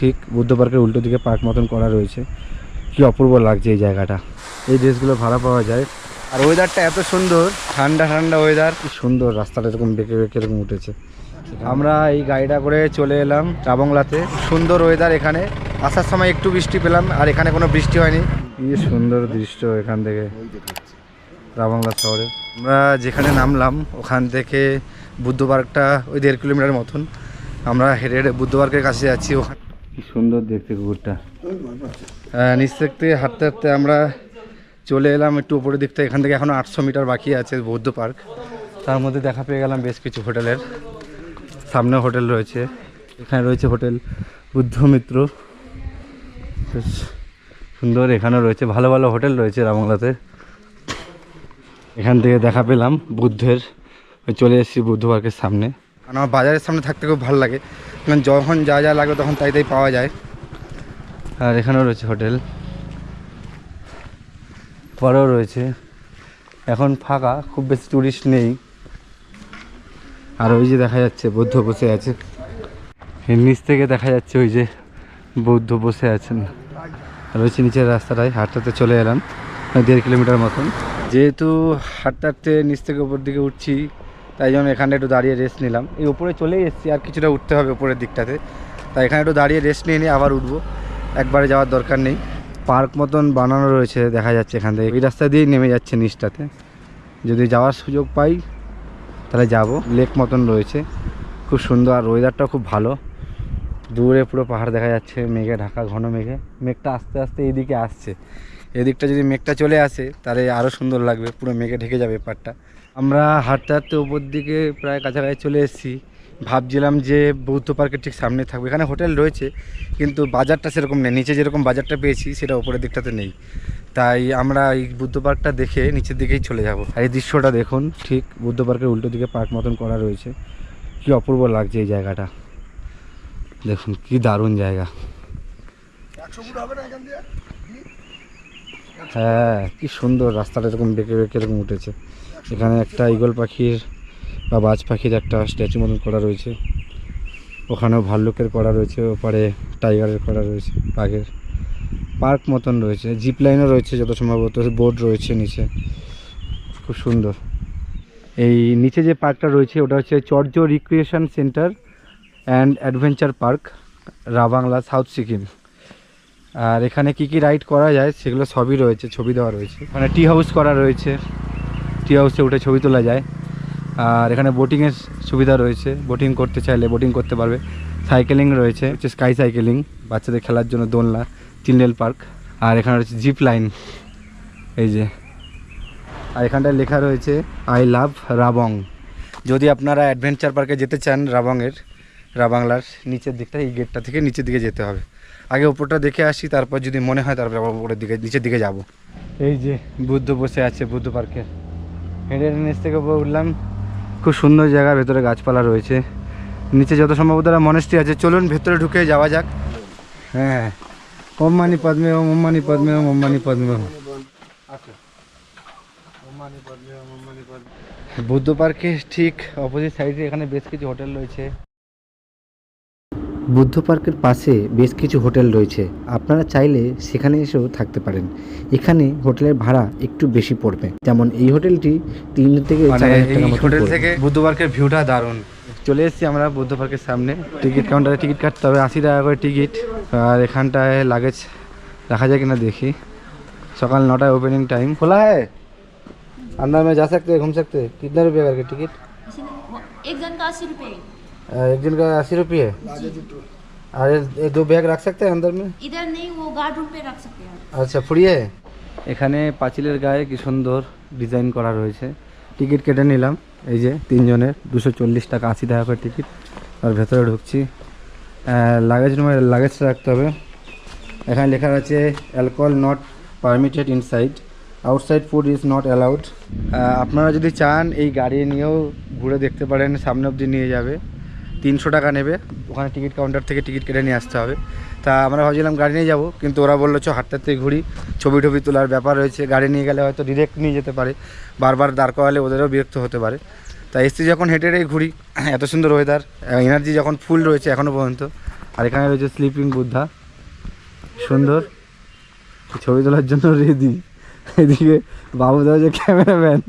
ঠিক বুদ্ধ পার্কের উল্টো দিকে পার্ক মতন করা রয়েছে। কি অপূর্ব লাগছে এই জায়গাটা। এই ড্রেসগুলো ভাড়া পাওয়া যায়। আর ওয়েদারটা এত সুন্দর, ঠান্ডা ঠান্ডা ওয়েদার কি সুন্দর রাস্তাটা এরকম বেঁকে বেঁকে এরকম উঠেছে। আমরা এই গাড়িটা করে চলে এলাম চাবংলাতে সুন্দর ওয়েদার এখানে। আসার সময় একটু বৃষ্টি পেলাম, আর এখানে কোনো বৃষ্টি হয়নি। কি সুন্দর দৃশ্য এখান থেকে রাবাংলা শহরে। আমরা যেখানে নামলাম, ওখান থেকে বুদ্ধ পার্কটা ওই দেড় কিলোমিটার মতন। আমরা হেঁটে হেঁটে বুদ্ধ পার্কের কাছে যাচ্ছি। ওখানে কি সুন্দর দেখতে কুকুরটা। আহ, নিচ থেকে হাঁটতে হাঁটতে আমরা চলে এলাম একটু উপরের দিক থেকে এখান থেকে এখনও আটশো মিটার বাকি আছে বৌদ্ধ পার্ক। তার মধ্যে দেখা পেয়ে গেলাম বেশ কিছু হোটেলের। সামনে হোটেল রয়েছে। এখানে রয়েছে হোটেল বুদ্ধ মিত্র। বেশ সুন্দর এখানেও রয়েছে। ভালো ভালো হোটেল রয়েছে রামংলাতে। এখান থেকে দেখা পেলাম বুদ্ধের। চলে এসেছি বুদ্ধ পার্কের সামনে। আর আমার বাজারের সামনে থাকতে খুব ভালো লাগে। কারণ যখন যা যা লাগে তখন তাই তাই পাওয়া যায়। আর এখানেও রয়েছে হোটেল। পরেও রয়েছে। এখন ফাঁকা, খুব বেশি টুরিস্ট নেই। আর ওই যে দেখা যাচ্ছে, বৌদ্ধ বসে আছে। নিচ থেকে দেখা যাচ্ছে ওই যে বৌদ্ধ বসে আছেন। ওই নিচের রাস্তাটায় হাঁটতে চলে এলাম দেড় কিলোমিটার মতন। যেহেতু হাঁটতে নিচ থেকে উপর দিকে উঠছি তাই জন্য এখানে একটু দাঁড়িয়ে রেস্ট নিলাম। এই উপরে চলেই এসেছি, আর কিছুটা উঠতে হবে উপরের দিকটাতে। তাই এখানে একটু দাঁড়িয়ে রেস্ট নিয়ে নিয়ে আবার উঠবো। একবারে যাওয়ার দরকার নেই। পার্ক মতন বানানো রয়েছে, দেখা যাচ্ছে এখান থেকে। এই রাস্তা দিয়েই নেমে যাচ্ছে নিচটাতে। যদি যাওয়ার সুযোগ পাই, তাহলে যাব। লেক মতন রয়েছে। খুব সুন্দর, আর ওয়েদারটাও খুব ভালো। দূরে পুরো পাহাড় দেখা যাচ্ছে, মেঘে ঢাকা, ঘন মেঘে। মেঘটা আস্তে আস্তে এইদিকে আসছে। এদিকটা যদি মেঘটা চলে আসে, তাহলে আরও সুন্দর লাগবে। পুরো মেঘে ঢেকে যাবে পাড়টা আমরা হাঁটতে হাঁটতে উপর দিকে প্রায় কাছাকাছি চলে এসেছি। ভাবছিলাম যে বৌদ্ধ পার্কের ঠিক সামনে থাকবে। এখানে হোটেল রয়েছে, কিন্তু বাজারটা সেরকম নেই। নিচে যেরকম বাজারটা পেয়েছি, সেটা উপরের দিকটাতে নেই। তাই আমরা এই বুদ্ধ পার্কটা দেখে নিচের দিকেই চলে যাব। আর এই দৃশ্যটা দেখুন, ঠিক বুদ্ধ পার্কের উল্টো দিকে পার্ক মতন করা রয়েছে। কি অপূর্ব লাগছে এই জায়গাটা। দেখুন, কি দারুণ জায়গা। হ্যাঁ কি সুন্দর রাস্তাটা এরকম বেঁকে বেঁকে এরকম উঠেছে। এখানে একটা ঈগল পাখির বা বাজ পাখির একটা স্ট্যাচু মতন করা রয়েছে। ওখানেও ভাল্লুকের করা রয়েছে, ওপারে টাইগারের করা রয়েছে, বাঘের পার্ক মতন রয়েছে। জিপ লাইনও রয়েছে যত সম্ভবত বোর্ড রয়েছে নিচে। খুব সুন্দর। এই নিচে যে পার্কটা রয়েছে, ওটা হচ্ছে চর্য recreation centre and adventure park, Rabangla, south Sikkim. আর এখানে কি কি রাইড করা যায় সেগুলো সবই রয়েছে, ছবি দেওয়া রয়েছে। এখানে টি হাউস করা রয়েছে। টি হাউসে উঠে ছবি তোলা যায়। আর এখানে বোটিংয়ের সুবিধা রয়েছে। বোটিং করতে চাইলে বোটিং করতে পারবে। সাইকেলিং রয়েছে, হচ্ছে স্কাই সাইকেলিং বাচ্চাদের খেলার জন্য দোলনা চিলড্রেন পার্ক আর এখানে রয়েছে জিপ লাইন এই যে। আর এখানটায় লেখা রয়েছে আই লাভ রাবং যদি আপনারা অ্যাডভেঞ্চার পার্কে যেতে চান রাবংয়ের রাবাংলার নিচের দিকটা, এই গেটটা থেকে নিচের দিকে যেতে হবে। আগে উপরটা দেখে আসি, তারপর যদি মনে হয় তারপর আবার উপরের দিকে নিচের দিকে যাব। এই যে বুদ্ধ বসে আছে বুদ্ধ পার্কে। হেঁটে হেঁটে নিচ থেকে উঠলাম। খুব সুন্দর জায়গা, ভেতরে গাছপালা রয়েছে। নিচে যত সম্ভবত মনেস্ট্রি আছে, চলুন ভেতরে ঢুকে যাওয়া যাক। হ্যাঁ। ওম মানি পদ্মে ওম ওম মানি পদ্মে ওম ওম মানি পদ্মে ওম। বুদ্ধ পার্কে ঠিক অপোজিট সাইডে এখানে বেশ কিছু হোটেল রয়েছে। বুদ্ধ পার্কের পাশে বেশ কিছু হোটেল রয়েছে। আপনারা চাইলে সেখানে এসেও থাকতে পারেন। এখানে হোটেলের ভাড়া একটু বেশি পড়বে। যেমন এই হোটেলটি তিন থেকে মানে হোটেল থেকে বুদ্ধ পার্কের ভিউটা দারুণ। চলে এসেছি আমরা বুদ্ধ পার্কের সামনে। টিকিট কাউন্টারে টিকিট কাটতে হবে আশি টাকা করে টিকিট। আর এখানটায় লাগেজ রাখা যায় কিনা দেখি। সকাল নটায় ওপেনিং টাইম খোলা হয় अंदर में जा सकते हैं घूम सकते हैं एक दिन का अस्सी रुपये अरे ये दो बैग रख सकते हैं अंदर में इधर नहीं वो गार्ड रूम पे रख सकते हैं আচ্ছা ফুরিয়ে এখানে পাঁচিলের গায়ে কি সুন্দর ডিজাইন করা রয়েছে টিকিট কেটে নিলাম এই যে তিনজনের দুশো চল্লিশ টাকা আশি টাকা করে টিকিট আর ভেতরে ঢুকছি লাগেজ রুমে লাগেজ রাখতে হবে এখানে লেখা আছে alcohol not permitted inside outside food is not allowed আপনারা যদি চান এই গাড়ি নিয়েও ঘুরে দেখতে পারেন সামনে অবধি নিয়ে যাবে তিনশো টাকা নেবে। ওখানে টিকিট কাউন্টার থেকে টিকিট কেটে নিয়ে আসতে হবে। তা আমরা ভাবছিলাম গাড়ি নিয়ে যাব, কিন্তু ওরা বলল, চ, হাঁটতে হাঁটতে ঘুরি। ছবি টবি তোলার ব্যাপার রয়েছে। গাড়ি নিয়ে গেলে হয়তো ডিরেক্ট নিয়ে যেতে পারে। বারবার দাঁড় করালে ওদেরও বিরক্ত হতে পারে। তাই এসছি যখন হেঁটে হেঁটেই ঘুরি, এত সুন্দর ওয়েদার এনার্জি যখন ফুল রয়েছে এখনও পর্যন্ত। আর এখানে রয়েছে স্লিপিং বুদ্ধা সুন্দর। ছবি তোলার জন্য রেডি এদিকে বাবু দা যে ক্যামেরাম্যান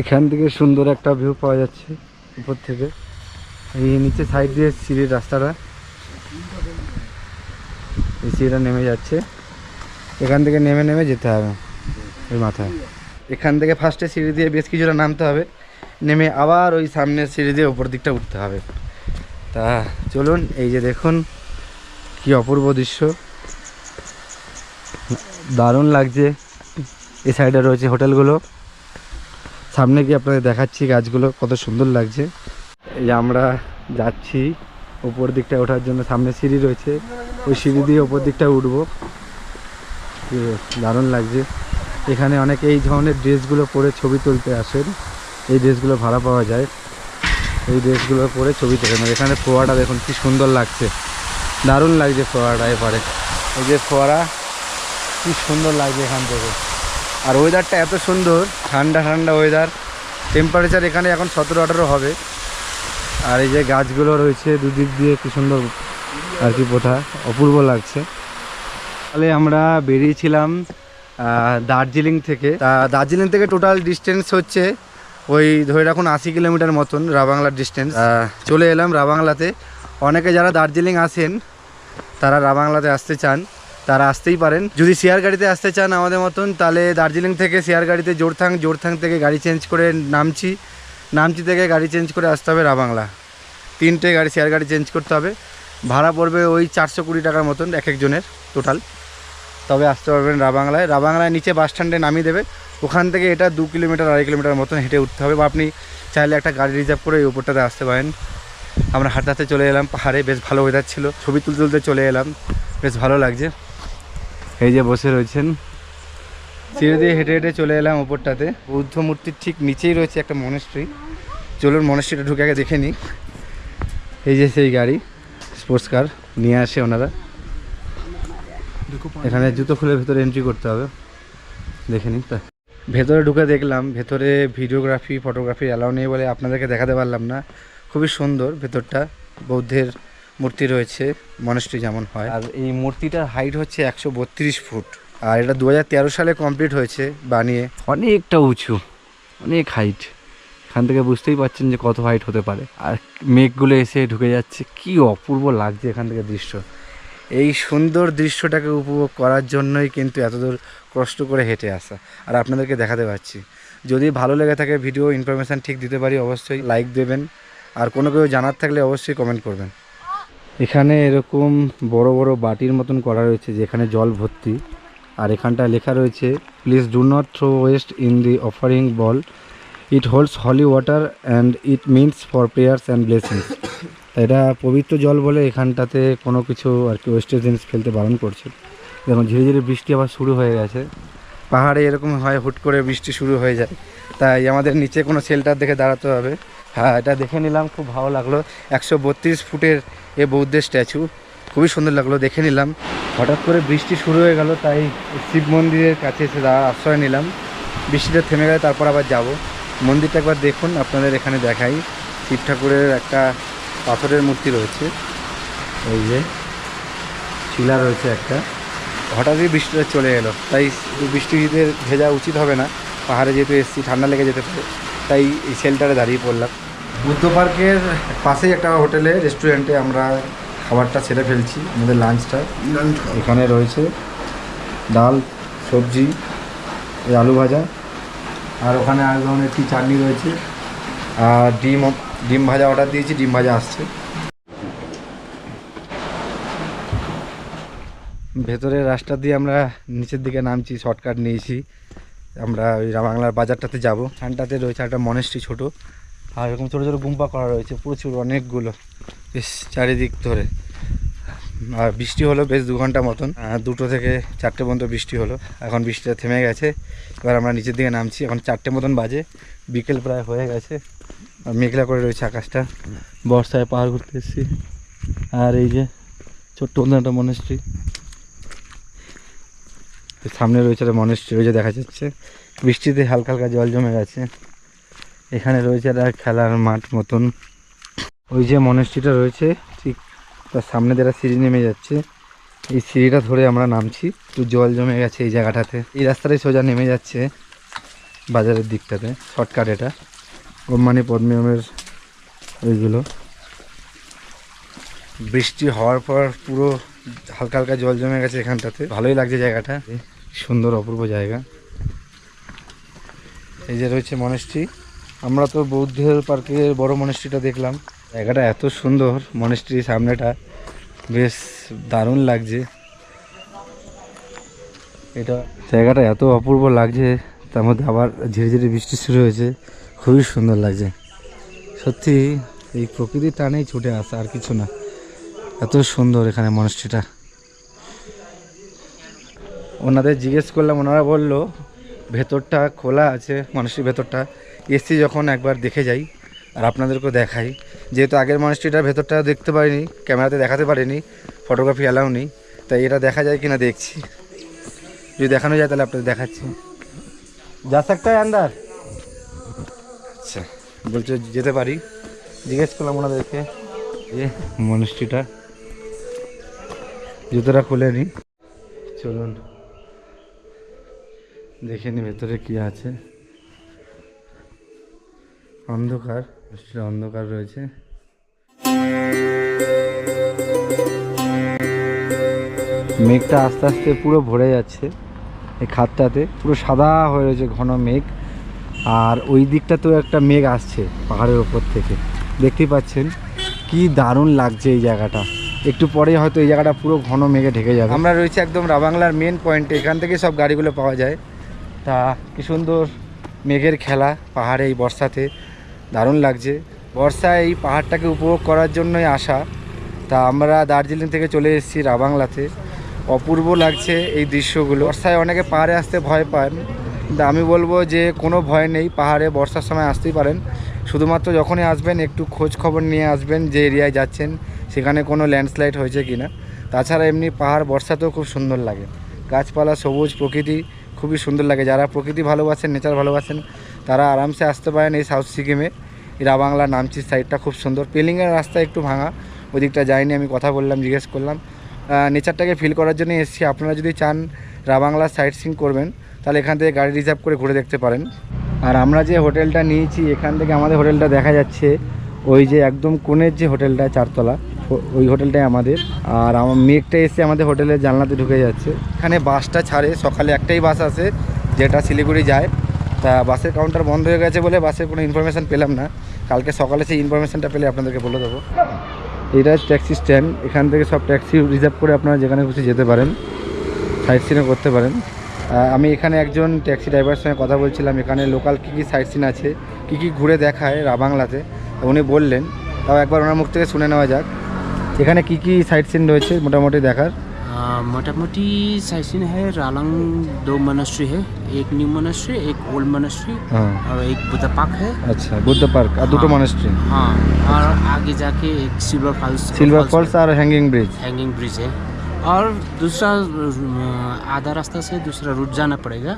এখান থেকে সুন্দর একটা ভিউ পাওয়া যাচ্ছে উপর থেকে। এই নিচে সাইড দিয়ে সিঁড়ির রাস্তাটা। এই সিঁড়িটা নেমে যাচ্ছে। এখান থেকে নেমে নেমে যেতে হবে ওই মাথায়। এখান থেকে ফার্স্টে সিঁড়ি দিয়ে বেশ কিছুটা নামতে হবে। নেমে আবার ওই সামনের সিঁড়ি দিয়ে ওপর দিকটা উঠতে হবে। তা চলুন, এই যে দেখুন কি অপূর্ব দৃশ্য। দারুণ লাগছে। এই সাইডে রয়েছে হোটেলগুলো সামনে গিয়ে আপনাদের দেখাচ্ছি গাছগুলো কত সুন্দর লাগছে। এই আমরা যাচ্ছি উপর দিকটা ওঠার জন্য, সামনে সিঁড়ি রয়েছে। ওই সিঁড়ি দিয়ে ওপর দিকটা উঠবো। দারুণ লাগছে। এখানে অনেকে এই ধরনের ড্রেসগুলো পরে ছবি তুলতে আসেন। এই ড্রেসগুলো ভাড়া পাওয়া যায়। এই ড্রেসগুলো পরে ছবি তোলেন এখানে ফোয়ারাটা দেখুন, কি সুন্দর লাগছে। দারুণ লাগছে ফোয়ারাটা এপারে। এই যে ফোয়ারা, কি সুন্দর লাগছে এখান থেকে। আর ওয়েদারটা এত সুন্দর, ঠান্ডা ঠান্ডা ওয়েদার টেম্পারেচার এখানে এখন সতেরো, আঠারো হবে। আর এই যে গাছগুলো রয়েছে দুদিক দিয়ে, কি সুন্দর আর কি পোথা অপূর্ব লাগছে। তাহলে আমরা বেরিয়েছিলাম দার্জিলিং থেকে। তা দার্জিলিং থেকে টোটাল ডিস্টেন্স হচ্ছে ওই ধরে রাখুন আশি কিলোমিটার মতন রাবাংলার ডিস্টেন্স চলে এলাম রাবাংলাতে। অনেকে যারা দার্জিলিং আসেন, তারা রাবাংলাতে আসতে চান। তারা আসতেই পারেন। যদি শেয়ার গাড়িতে আসতে চান আমাদের মতন, তাহলে দার্জিলিং থেকে শেয়ার গাড়িতে জোরথাং জোরথাং থেকে গাড়ি চেঞ্জ করে নামছি। নামচি থেকে গাড়ি চেঞ্জ করে আসতে হবে রাবাংলা। তিনটে গাড়ি শেয়ার গাড়ি চেঞ্জ করতে হবে। ভাড়া পড়বে ওই চারশো কুড়ি টাকার মতন এক একজনের টোটাল তবে আসতে পারবেন রাবাংলায়। রাবাংলায় নিচে বাস স্ট্যান্ডে নামিয়ে দেবে। ওখান থেকে এটা দু কিলোমিটার, আড়াই কিলোমিটার মতন হেঁটে উঠতে হবে। বা আপনি চাইলে একটা গাড়ি রিজার্ভ করে এই উপরটাতে আসতে পারেন। আমরা হাঁটতে হাঁটতে চলে এলাম। পাহাড়ে বেশ ভালো ওয়েদার ছিল। ছবি তুলতে তুলতে চলে এলাম। বেশ ভালো লাগছে। এই যে বসে রয়েছেন। সিঁড়ি দিয়ে হেঁটে হেঁটে চলে এলাম ওপরটাতে। বৌদ্ধ মূর্তির ঠিক নিচেই রয়েছে একটা মনেস্ট্রি চলুন মনেস্ট্রিটা ঢুকে আগে দেখে নিই। এই যে সেই গাড়ি স্পোর্টস কার নিয়ে আসে ওনারা। এখানে জুতো খুলে ভেতরে এন্ট্রি করতে হবে। দেখে নিন তা। ভেতরে ঢুকে দেখলাম, ভেতরে ভিডিওগ্রাফি ফটোগ্রাফি অ্যালাউ নেই বলে আপনাদেরকে দেখাতে পারলাম না। খুবই সুন্দর ভেতরটা, বৌদ্ধের মূর্তি রয়েছে মনেস্ট্রি যেমন হয়। আর এই মূর্তিটার হাইট হচ্ছে একশো বত্রিশ ফুট। আর এটা দু হাজার তেরো সালে কমপ্লিট হয়েছে বানিয়ে। অনেকটা উঁচু অনেক হাইট এখান থেকে বুঝতেই পারছেন যে কত হাইট হতে পারে। আর মেঘগুলো এসে ঢুকে যাচ্ছে কি অপূর্ব লাগছে এখান থেকে দৃশ্য। এই সুন্দর দৃশ্যটাকে উপভোগ করার জন্যই কিন্তু এতদূর কষ্ট করে হেঁটে আসা। আর আপনাদেরকে দেখাতে পাচ্ছি যদি ভালো লেগে থাকে ভিডিও ইনফরমেশান ঠিক দিতে পারি অবশ্যই লাইক দেবেন। আর কোনো কেউ জানার থাকলে অবশ্যই কমেন্ট করবেন। এখানে এরকম বড় বড় বাটির মতন করা রয়েছে যেখানে জল ভর্তি। আর এখানটা লেখা রয়েছে please do not throw waste in the offering bowl it holds holy water and it means for prayers and blessings এটা পবিত্র জল বলে এখানটাতে কোনো কিছু আর কি ওয়েস্টেজ জিনিস ফেলতে বারণ করছে। যেমন ধীরে ধীরে বৃষ্টি আবার শুরু হয়ে গেছে। পাহাড়ে এরকম হয়, হুট করে বৃষ্টি শুরু হয়ে যায়। তাই আমাদের নিচে কোনো শেল্টার দেখে দাঁড়াতে হবে। হ্যাঁ এটা দেখে নিলাম, খুব ভালো লাগল। একশো বত্রিশ ফুটের এ বৌদ্ধের স্ট্যাচু। খুবই সুন্দর লাগল, দেখে নিলাম। হঠাৎ করে বৃষ্টি শুরু হয়ে গেল, তাই শিব মন্দিরের কাছে এসে আশ্রয় নিলাম। বৃষ্টিটা থেমে গেলে তারপর আবার যাব। মন্দিরটা একবার দেখুন, আপনাদের এখানে দেখাই। শিব ঠাকুরের একটা পাথরের মূর্তি রয়েছে। এই যে শিলা রয়েছে একটা। হঠাৎই বৃষ্টিটা চলে এলো, তাই বৃষ্টিতে ভেজা উচিত হবে না। পাহাড়ে যেহেতু এসছি, ঠান্ডা লেগে যেতে পারে, তাই এই শেল্টারে দাঁড়িয়ে পড়লাম। বুদ্ধ পার্কের পাশেই একটা হোটেলে রেস্টুরেন্টে আমরা খাবারটা সেরে ফেলছি আমাদের লাঞ্চটা এখানে রয়েছে ডাল সবজি আলু ভাজা আর ওখানে আর ধরনের কি চাটনি রয়েছে। আর ডিম ডিম ভাজা অর্ডার দিয়েছি ডিম ভাজা আসছে। ভেতরের রাস্তা দিয়ে আমরা নিচের দিকে নামছি শর্টকাট নিয়েছি। আমরা ওই বাংলার বাজারটাতে যাব। খানটাতে রয়েছে একটা মনেস্ট্রি ছোট। আর এরকম ছোটো ছোটো গুম্পা করা রয়েছে প্রচুর অনেকগুলো। বেশ চারিদিক ধরে। আর বৃষ্টি হলো বেশ দু ঘণ্টা মতন। দুটো থেকে চারটে পর্যন্ত বৃষ্টি হলো। এখন বৃষ্টিটা থেমে গেছে। এবার আমরা নিচের দিকে নামছি। এখন চারটে মতন বাজে। বিকেল প্রায় হয়ে গেছে। আর মেঘলা করে রয়েছে আকাশটা। বর্ষায় পাহাড় ঘুরতে এসেছি। আর এই যে ছোট্ট একটা মনেস্ট্রি সামনে রয়েছে একটা মনেস্ট্রি রয়েছে দেখা যাচ্ছে। বৃষ্টিতে হালকা হালকা জল জমে গেছে। এখানে রয়েছে একটা খেলার মাঠ মতন। ওই যে মনেস্ট্রিটা রয়েছে, ঠিক তার সামনে যারা সিঁড়ি নেমে যাচ্ছে। এই সিঁড়িটা ধরে আমরা নামছি একটু জল জমে গেছে এই জায়গাটাতে। এই রাস্তাটাই সোজা নেমে যাচ্ছে বাজারের দিকটাতে, শর্টকাট এটা। কোম্পানি পদ্মিয়মের ওইগুলো। বৃষ্টি হওয়ার পর পুরো হালকা হালকা জল জমে গেছে এখানটাতে। ভালোই লাগছে জায়গাটা। সুন্দর অপূর্ব জায়গা। এই যে রয়েছে মনেস্ট্রি আমরা তো বৌদ্ধের পার্কের বড় মনেস্ট্রিটা দেখলাম। জায়গাটা এত সুন্দর মনেস্ট্রির সামনেটা বেশ দারুণ লাগছে। এটা জায়গাটা এত অপূর্ব লাগছে, তার মধ্যে আবার ঝিরে ঝিরে বৃষ্টি শুরু হয়েছে, খুবই সুন্দর লাগছে। সত্যি, এই প্রকৃতির টানেই ছুটে আসা আর কিছু না, এত সুন্দর এখানে মনস্ট্রিটা ওনাদের জিজ্ঞেস করলাম, ওনারা বলল ভেতরটা খোলা আছে মানুষটির ভেতরটা। এসি যখন একবার দেখে যাই, আর আপনাদেরকেও দেখাই, যেহেতু আগের মানুষটিটার ভেতরটা দেখতে পারিনি, ক্যামেরাতে দেখাতে পারিনি ফটোগ্রাফি অ্যালাউ নেই, তাই এটা দেখা যায় কিনা দেখছি। যদি দেখানো যায় তাহলে আপনাদের দেখাচ্ছি। যা সাকতে হয় আন্দার। আচ্ছা বলছে যেতে পারি। জিজ্ঞেস করলাম ওনাদেরকে, যে মানুষটিটা, জুতোটা খুলে নি। চলুন। দেখে নি ভেতরে কি আছে। অন্ধকার অন্ধকার রয়েছে। মেঘটা আস্তে আস্তে পুরো ভরে যাচ্ছে। এই খাতটাতে পুরো সাদা হয়ে রয়েছে ঘন মেঘ। আর ওই দিকটাতেও একটা মেঘ আসছে পাহাড়ের ওপর থেকে। দেখতেই পাচ্ছেন, কি দারুণ লাগছে এই জায়গাটা। একটু পরে হয়তো এই জায়গাটা পুরো ঘন মেঘে ঢেকে যাবে। আমরা রয়েছে একদম রাবাংলার মেন পয়েন্টে এখান থেকে সব গাড়িগুলো পাওয়া যায়। তা কি সুন্দর মেঘের খেলা, পাহাড়ে এই বর্ষাতে। দারুণ লাগছে। বর্ষায় এই পাহাড়টাকে উপভোগ করার জন্যই আসা। তা আমরা দার্জিলিং থেকে চলে এসেছি রাবাংলাতে। অপূর্ব লাগছে এই দৃশ্যগুলো। বর্ষায় অনেকে পাহাড়ে আসতে ভয় পান। কিন্তু আমি বলব যে কোনো ভয় নেই, পাহাড়ে বর্ষার সময় আসতেই পারেন। শুধুমাত্র যখনই আসবেন, একটু খোঁজ খবর নিয়ে আসবেন যে এরিয়ায় যাচ্ছেন, সেখানে কোনো ল্যান্ডস্লাইড হয়েছে কি না তাছাড়া এমনি পাহাড় বর্ষাতেও খুব সুন্দর লাগে। গাছপালা সবুজ প্রকৃতি খুবই সুন্দর লাগে। যারা প্রকৃতি ভালোবাসেন নেচার ভালোবাসেন, তারা আরামসে আসতে পারেন এই সাউথ সিকিমে এরা বাংলা নামচির সাইডটা খুব সুন্দর। পেলিংয়ের রাস্তা একটু ভাঙা ওই দিকটা যাইনি, আমি কথা বললাম, জিজ্ঞেস করলাম। নেচারটাকে ফিল করার জন্য এসেছি। আপনারা যদি চান রাবাংলা সাইট সিং করবেন, তাহলে এখান থেকে গাড়ি রিজার্ভ করে ঘুরে দেখতে পারেন। আর আমরা যে হোটেলটা নিয়েছি, এখান থেকে আমাদের হোটেলটা দেখা যাচ্ছে, ওই যে একদম কোণের যে হোটেলটা চারতলা। ওই হোটেলটাই আমাদের। আর আমার মেঘটা এসে আমাদের হোটেলের জানলাতে ঢুকে যাচ্ছে। এখানে বাসটা ছাড়ে, সকালে একটাই বাস আছে যেটা শিলিগুড়ি যায়। তা বাসের কাউন্টার বন্ধ হয়ে গেছে বলে বাসের কোনো ইনফরমেশান পেলাম না। কালকে সকালে সেই ইনফরমেশানটা পেলে আপনাদেরকে বলে দেবো। এটা ট্যাক্সি স্ট্যান্ড এখান থেকে সব ট্যাক্সি রিজার্ভ করে আপনারা যেখানে খুশি যেতে পারেন। সাইট সিনও করতে পারেন। আমি এখানে একজন ট্যাক্সি ড্রাইভারের সঙ্গে কথা বলছিলাম। এখানে লোকাল কী কী সাইট সিন আছে, কী কী ঘুরে দেখায় রাবাংলাতে। তো উনি বললেন, তাও একবার ওনার মুখ থেকে শুনে নেওয়া যাক। এখানে কি কি সাইট সিন রয়েছে মোটামুটি দেখার मोटा मोटी साइसिन है रालंग दो मोनेस्ट्री है एक न्यू मोनेस्ट्री एक ओल्ड मोनेस्ट्री হ্যাঁ और एक बुद्ध पार्क है আচ্ছা বুদ্ধ পার্ক আর দুটো हाँ। মনেস্ট্রি हाँ और आगे जाके एक सिल्वर फॉल्स সিলভার ফলস আর হ্যাঙ্গিং ব্রিজ हैंगिंग ब्रिज है और दूसरा अ, आधा रास्ता से दूसरा रूट जाना पड़ेगा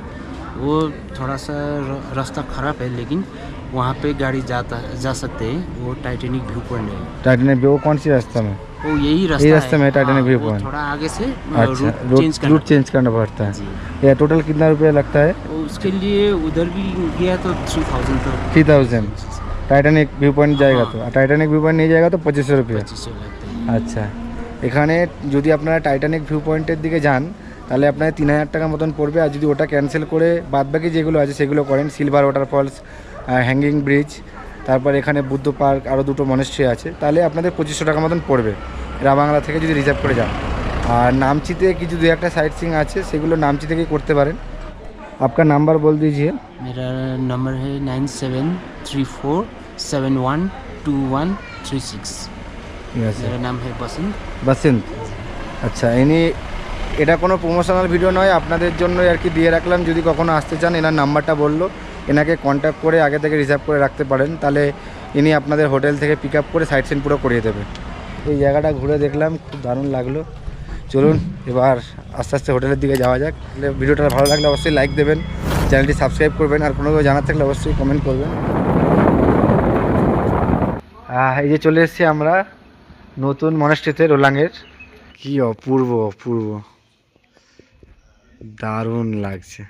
वो थोड़ा सा र- रास्ता खराब है लेकिन वहाँ पे गाड़ी जाता जा सकते हैं वो टाइटेनिक व्यू पॉइंट है टाइटेनिक व्यू कौन सी रास्ता में वो यही रास्ता रास्ते है। में Titanic हाँ, view वो point। थोड़ा आगे से अच्छा रूट चेंज रूट करना रूट चेंज करना पड़ता है जी ये टोटल कितना रुपया लगता है तो उसके लिए उधर भी गया तो थ्री थाउजेंड तो three thousand Titanic view point जाएगा हाँ। तो टाइटेनिक व्यू पॉइंट नहीं जाएगा तो पच्चीस सौ रुपया पच्चीस सौ लगते हैं আচ্ছা এখানে যদি আপনারা টাইটানিক ভিউ পয়েন্টের দিকে যান তাহলে আপনার তিন হাজার টাকা মতন পড়বে আর যদি ওটা ক্যান্সেল করে বাদবাকি যেগুলো আছে সেগুলো করেন সিলভার ওয়াটারফলস হ্যাঙ্গিং ব্রিজ তারপর এখানে বুদ্ধ পার্ক আরও দুটো মনেস্ট্রি আছে তাহলে আপনাদের পঁচিশশো টাকা মতন পড়বে রাবাংলা থেকে যদি রিজার্ভ করে যান আর নামচিতে কিছু দু একটা সাইট সিং আছে সেগুলো নামচি থেকেই করতে পারেন আপনার নাম্বার বল দিজিয়ে मेरा नंबर है nine seven three four seven one two one three six ঠিক আছে मेरा नाम है बसंत বাসেন্ট আচ্ছা ইনি এটা কোনো প্রমোশনাল ভিডিও নয় আপনাদের জন্য আর কি দিয়ে রাখলাম যদি কখনো আসতে চান এনার নাম্বারটা বললো এনাকে কন্ট্যাক্ট করে আগে থেকে রিজার্ভ করে রাখতে পারেন তাহলে ইনি আপনাদের হোটেল থেকে পিক আপ করে সাইট সিন পুরো করিয়ে দেবে এই জায়গাটা ঘুরে দেখলাম, খুব দারুণ লাগল। চলুন, এবার আস্তে আস্তে হোটেলের দিকে যাওয়া যাক। তাহলে ভিডিওটা ভালো লাগলে অবশ্যই লাইক দেবেন চ্যানেলটি সাবস্ক্রাইব করবেন, আর কোনো জানার থাকলে অবশ্যই কমেন্ট করবেন। এই যে চলে এসেছি আমরা নতুন মনেস্ট্রিতে রোলাঙ্গের কি অপূর্ব অপূর্ব। দারুণ লাগছে।